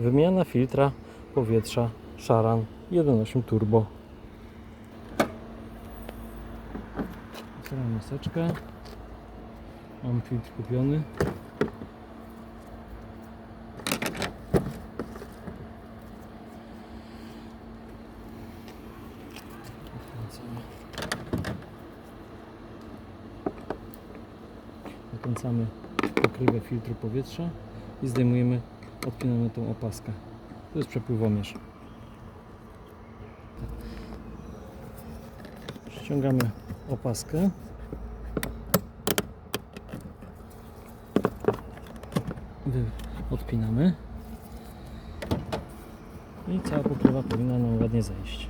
Wymiana filtra powietrza Szaran 1.8 turbo. Otwieram maseczkę. Mam filtr kupiony. Nakręcamy. Pokrywę filtru powietrza i zdejmujemy, odpinamy tą opaskę. To jest przepływomierz. Ściągamy opaskę. Odpinamy. I cała pokrywa powinna nam ładnie zejść.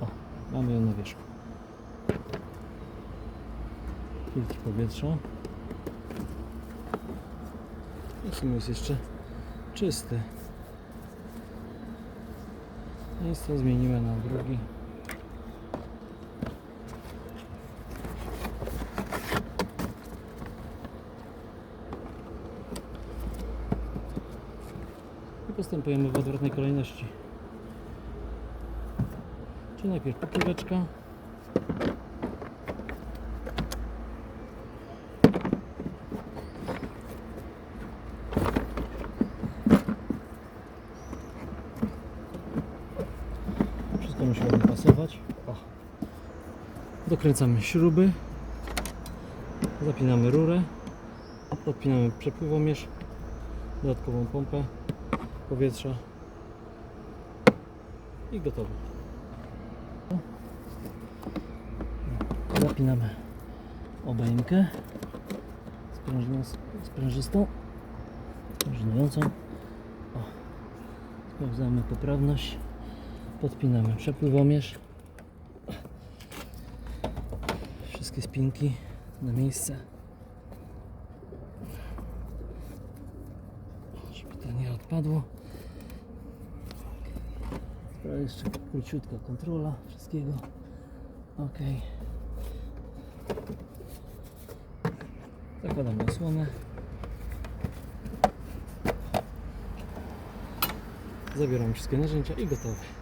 O, mamy ją na wierzchu. Filtr powietrza. I w sumie jest jeszcze czysty. To zmienimy na drugi. I postępujemy w odwrotnej kolejności. Czyli najpierw pokryweczka. Wszystko musi ładnie pasować. O. Dokręcamy śruby. Zapinamy rurę. Podpinamy przepływomierz. Dodatkową pompę powietrza. I gotowe. Zapinamy obejmkę sprężystą, sprężynującą. O. Sprawdzamy poprawność. Podpinamy przepływomierz. Wszystkie spinki na miejsce. Żeby to nie odpadło. Teraz jeszcze króciutka kontrola wszystkiego. Ok. Zakładamy osłonę. Zabieram wszystkie narzędzia i gotowe.